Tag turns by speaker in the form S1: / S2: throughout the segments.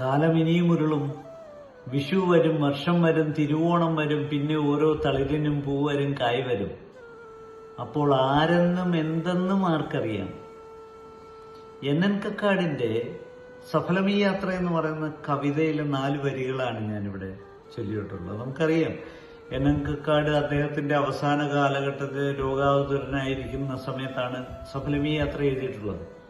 S1: കാലം ഇനിയും ഉരുളും. വിഷു വരും വർഷം വരും തിരുവോണം വരും പിന്നെ ഓരോ തളിരിനും പൂ വരും കായ് വരും. അപ്പോൾ ആരെന്നും എന്തെന്നും ആർക്കറിയാം. എൻ എൻ കക്കാടിന്റെ സഫലമീ യാത്ര എന്ന് പറയുന്ന കവിതയിലെ നാല് വരികളാണ് ഞാനിവിടെ ചൊല്ലിയിട്ടുള്ളത്. നമുക്കറിയാം എൻ എൻ കക്കാട് അദ്ദേഹത്തിന്റെ അവസാന കാലഘട്ടത്തിൽ രോഗാതുരനായിരിക്കുന്ന സമയത്താണ് സഫലമീ യാത്ര എഴുതിയിട്ടുള്ളത്.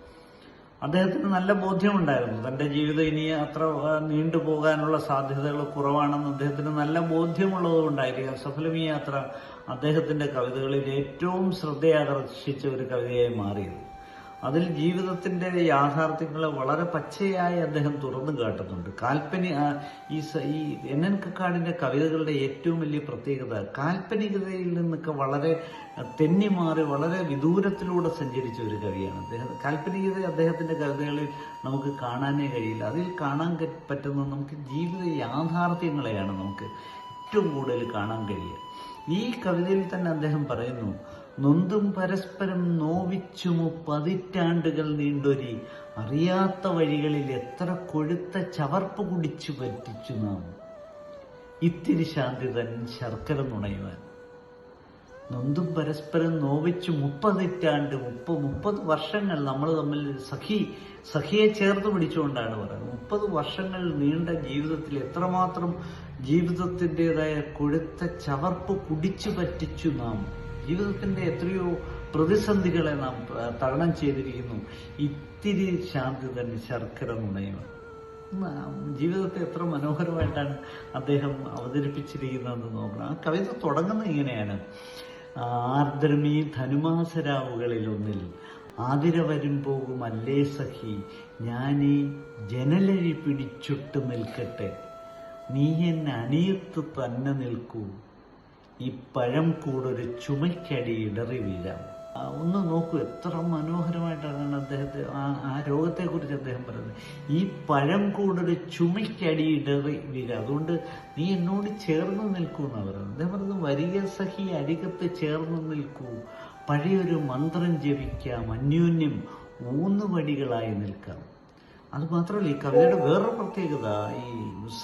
S1: അദ്ദേഹത്തിന് നല്ല ബോധ്യമുണ്ടായിരുന്നു. തന്റെ ജീവിതം ഇനി അത്ര നീണ്ടു പോകാനുള്ള സാധ്യതകൾ കുറവാണെന്ന് അദ്ദേഹത്തിന് നല്ല ബോധ്യമുള്ളതുകൊണ്ടായിരിക്കാം. സഫലമി യാത്ര അദ്ദേഹത്തിന്റെ കവിതകളിൽ ഏറ്റവും ശ്രദ്ധയാകർഷിച്ച ഒരു കവിതയായി മാറിയത്. അതിൽ ജീവിതത്തിന്റെ യാഥാർത്ഥ്യങ്ങളെ വളരെ പച്ചയായി അദ്ദേഹം തുറന്നു കാട്ടുന്നുണ്ട്. കാൽപ്പനി ഈ ഈ എൻ എൻ കക്കാടിന്റെ കവിതകളുടെ ഏറ്റവും വലിയ പ്രത്യേകത കാൽപ്പനികതയിൽ നിന്നൊക്കെ വളരെ തെന്നി മാറി വളരെ വിദൂരത്തിലൂടെ സഞ്ചരിച്ച ഒരു കവിയാണ്. അദ്ദേഹം കാൽപ്പനികത അദ്ദേഹത്തിന്റെ കവിതകളിൽ നമുക്ക് കാണാനേ കഴിയില്ല. അതിൽ കാണാൻ പറ്റുന്ന നമുക്ക് ജീവിത യാഥാർത്ഥ്യങ്ങളെയാണ് നമുക്ക് ഏറ്റവും കൂടുതൽ കാണാൻ കഴിയുക. ഈ കവിതയിൽ തന്നെ അദ്ദേഹം പറയുന്നു നൊന്തും പരസ്പരം നോവിച്ചുമു പതിറ്റാണ്ടുകൾ നീണ്ടൊരി അറിയാത്ത വഴികളിൽ എത്ര കൊഴുത്ത ചവർപ്പ് കുടിച്ചു പറ്റിച്ചു നാം. ഇത്തിരി ശാന്തി തൻ ശർക്കര നുണയുവാൻ. നൊന്തും പരസ്പരം നോവിച്ചു മുപ്പതിറ്റാണ്ട് മുപ്പ മുപ്പത് വർഷങ്ങൾ നമ്മൾ തമ്മിൽ സഖി സഖിയെ ചേർത്ത് പിടിച്ചുകൊണ്ടാണ് പറയുന്നത്. മുപ്പത് വർഷങ്ങൾ നീണ്ട ജീവിതത്തിൽ എത്രമാത്രം ജീവിതത്തിന്റെതായ കൊഴുത്ത ചവർപ്പ് കുടിച്ചു പറ്റിച്ചു നാം. ജീവിതത്തിന്റെ എത്രയോ പ്രതിസന്ധികളെ നാം തരണം ചെയ്തിരിക്കുന്നു. ഇത്തിരി ശാന്തി തന്നെ ശർക്കര നുണയുമാണ് ജീവിതത്തെ എത്ര മനോഹരമായിട്ടാണ് അദ്ദേഹം അവതരിപ്പിച്ചിരിക്കുന്നതെന്ന് നോക്കണം. ആ കവിത തുടങ്ങുന്നത് ഇങ്ങനെയാണ്. ആർദ്രമീ ധനുമാസരാവുകളിലൊന്നിൽ ആതിര വരും പോകും അല്ലേ സഖി ഞാനീ ജനലഴി പിടിച്ചൊട്ട് നിൽക്കട്ടെ. നീ എന്നെ അണിയത്ത് തന്നെ നിൽക്കൂ. ഈ പഴം കൂടൊരു ചുമയ്ക്കടി ഇടറി വീഴാം. ഒന്ന് നോക്കൂ എത്ര മനോഹരമായിട്ടാണ് അദ്ദേഹത്തെ. ആ രോഗത്തെക്കുറിച്ച് അദ്ദേഹം പറയുന്നത്. ഈ പഴം കൂടൊരു ചുമയ്ക്കടി ഇടറി വീഴാം. അതുകൊണ്ട് നീ എന്നോട് ചേർന്ന് നിൽക്കൂ എന്നാണ് പറയുന്നത്. അദ്ദേഹം പറയുന്നത് വരിക സഹി അരികത്ത് ചേർന്ന് നിൽക്കൂ. പഴയൊരു മന്ത്രം ജപിക്കാം. അന്യോന്യം ഊന്നുവടികളായി നിൽക്കാം. അത് മാത്രമല്ല ഈ കവിതയുടെ വേറൊരു പ്രത്യേകത ഈ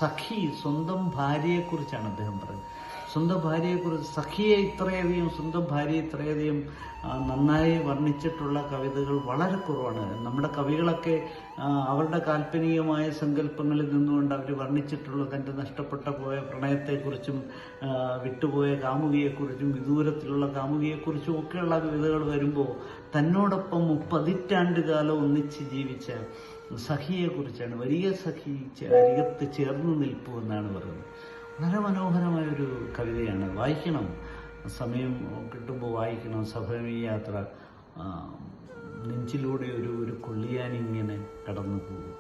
S1: സഖി സ്വന്തം ഭാര്യയെക്കുറിച്ചാണ് അദ്ദേഹം പറയുന്നത്. സ്വന്തം ഭാര്യയെക്കുറിച്ച് സഖിയെ ഇത്രയധികം സ്വന്തം ഭാര്യയെ ഇത്രയധികം നന്നായി വർണിച്ചിട്ടുള്ള കവിതകൾ വളരെ കുറവാണ്. നമ്മുടെ കവികളൊക്കെ അവരുടെ കാൽപ്പനികമായ സങ്കല്പങ്ങളിൽ നിന്നുകൊണ്ട് അവർ വർണിച്ചിട്ടുള്ള തന്റെ നഷ്ടപ്പെട്ട പോയ പ്രണയത്തെക്കുറിച്ചും വിട്ടുപോയ കാമുകിയെക്കുറിച്ചും വിദൂരത്തിലുള്ള കാമുകിയെക്കുറിച്ചും ഒക്കെയുള്ള കവിതകൾ വരുമ്പോൾ തന്നോടൊപ്പം പതിറ്റാണ്ട് കാലം ഒന്നിച്ച് ജീവിച്ച സഖിയെക്കുറിച്ചാണ്. വലിയ സഖി അരികത്ത് ചേർന്ന് നിൽപ്പു എന്നാണ് പറയുന്നത്. വളരെ മനോഹരമായ ഒരു കവിതയാണ്. വായിക്കണം. സമയം കിട്ടുമ്പോൾ വായിക്കണം. സഫലമീ യാത്ര നെഞ്ചിലൂടെ ഒരു ഒരു കൊള്ളിയാനിങ്ങനെ കടന്നു പോകും